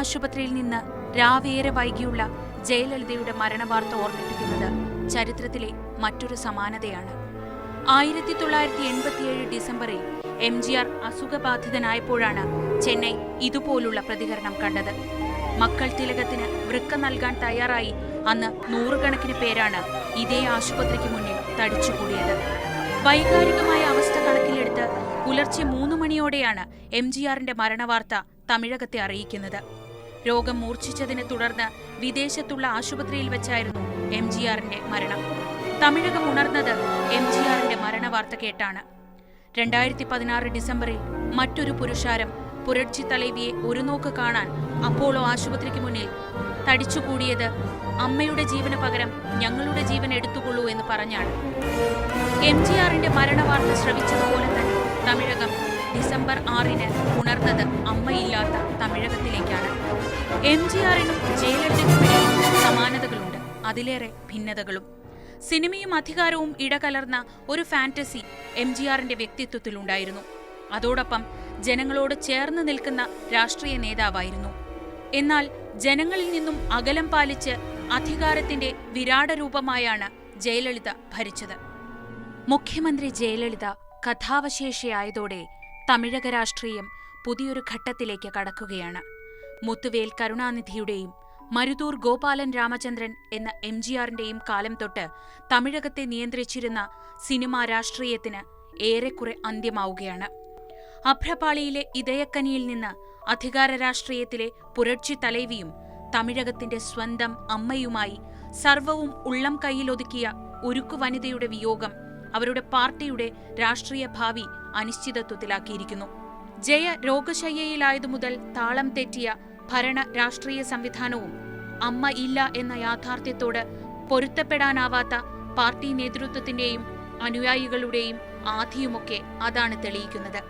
ആശുപത്രിയിൽ നിന്ന് രാവേറെ വൈകിയുള്ള ജയലളിതയുടെ മരണവാർത്ത ഓർമ്മിപ്പിക്കുന്നത് ചരിത്രത്തിലെ മറ്റൊരു സമാനതയാണ്. ആയിരത്തി തൊള്ളായിരത്തി എൺപത്തിയേഴ് ഡിസംബറിൽ എം ജി ആർ അസുഖബാധിതനായപ്പോഴാണ് ചെന്നൈ ഇതുപോലുള്ള പ്രതികരണം കണ്ടത്. മക്കൾ തിലകത്തിന് വൃക്ക നൽകാൻ തയ്യാറായി അന്ന് നൂറുകണക്കിന് പേരാണ് ഇതേ ആശുപത്രിക്ക് മുന്നിൽ തടിച്ചുകൂടിയത്. വൈകാരികമായ അവസ്ഥ കണക്കിലെടുത്ത് പുലർച്ചെ മൂന്ന് മണിയോടെയാണ് എം ജി ആറിന്റെ മരണവാർത്ത തമിഴകത്തെ അറിയിക്കുന്നത്. രോഗം മൂർച്ഛിച്ചതിനെ തുടർന്ന് വിദേശത്തുള്ള ആശുപത്രിയിൽ വെച്ചായിരുന്നു എം ജി ആറിന്റെ മരണം. തമിഴകം ഉണർന്നത് എം ജി ആറിന്റെ മരണവാർത്ത കേട്ടാണ്. രണ്ടായിരത്തി പതിനാറ് ഡിസംബറിൽ മറ്റൊരു പുരുഷാരം പുരട്ചി തലേവിയെ ഒരു നോക്ക് കാണാൻ അപ്പോളോ ആശുപത്രിക്ക് മുന്നിൽ. തടിച്ചുകൂടിയത് അമ്മയുടെ ജീവന് പകരം ഞങ്ങളുടെ ജീവൻ എടുത്തുകൊള്ളൂ എന്ന് പറഞ്ഞാണ്. എം ജി ആറിന്റെ മരണവാർത്ത ശ്രവിച്ചതുപോലെ തന്നെ തമിഴകം ഡിസംബർ ആറിന് ഉണർന്നത് അമ്മയില്ലാത്ത തമിഴകത്തിലേക്കാണ്. എം ജി ആറിനും ജയലളിതയ്ക്കുമിടയിൽ സമാനതകളുണ്ട്. അതിലേറെ ഭിന്നതകളും. സിനിമയും അധികാരവും ഇടകലർന്ന ഒരു ഫാന്റസി എം ജി ആറിന്റെ വ്യക്തിത്വത്തിലുണ്ടായിരുന്നു. അതോടൊപ്പം ജനങ്ങളോട് ചേർന്ന് നിൽക്കുന്ന രാഷ്ട്രീയ നേതാവായിരുന്നു. എന്നാൽ ജനങ്ങളിൽ നിന്നും അകലം പാലിച്ച് അധികാരത്തിന്റെ വിരാട രൂപമായാണ് ജയലളിത ഭരിച്ചത്. മുഖ്യമന്ത്രി ജയലളിത കഥാവശേഷിയായതോടെ തമിഴക രാഷ്ട്രീയം പുതിയൊരു ഘട്ടത്തിലേക്ക് കടക്കുകയാണ്. മുത്തുവേൽ കരുണാനിധിയുടെയും മരുതൂർ ഗോപാലൻ രാമചന്ദ്രൻ എന്ന എം ജി ആറിന്റെയും കാലം തൊട്ട് തമിഴകത്തെ നിയന്ത്രിച്ചിരുന്ന സിനിമാ രാഷ്ട്രീയത്തിന് ഏറെക്കുറെ അന്ത്യമാവുകയാണ്. അഭ്രപാളിയിലെ ഇതയക്കനിയിൽ നിന്ന് അധികാര രാഷ്ട്രീയത്തിലെ പുരട്ചി തലൈവിയും തമിഴകത്തിന്റെ സ്വന്തം അമ്മയുമായി സർവവും ഉള്ളം കൈയിലൊതുക്കിയ ഉരുക്കു വനിതയുടെ വിയോഗം അവരുടെ പാർട്ടിയുടെ രാഷ്ട്രീയ ഭാവി അനിശ്ചിതത്വത്തിലാക്കിയിരിക്കുന്നു. ജയ രോഗശയ്യയിലായതു മുതൽ താളം തെറ്റിയ ഭരണ രാഷ്ട്രീയ സംവിധാനവും അമ്മ ഇല്ല എന്ന യാഥാർത്ഥ്യത്തോട് പൊരുത്തപ്പെടാനാവാത്ത പാർട്ടി നേതൃത്വത്തിന്റെയും അനുയായികളുടെയും ആധിയുമൊക്കെ അതാണ് തെളിയിക്കുന്നത്.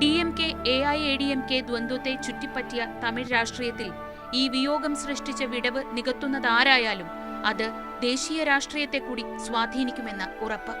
D M K A I A D M K ദ്വന്ദ്വത്തെ ചുറ്റിപ്പറ്റിയ തമിഴ് രാഷ്ട്രീയത്തിൽ ഈ വിയോഗം സൃഷ്ടിച്ച വിടവ് നികത്തുന്നതാരായാലും അത് ദേശീയ രാഷ്ട്രീയത്തെ കൂടി സ്വാധീനിക്കുമെന്ന് ഉറപ്പ്.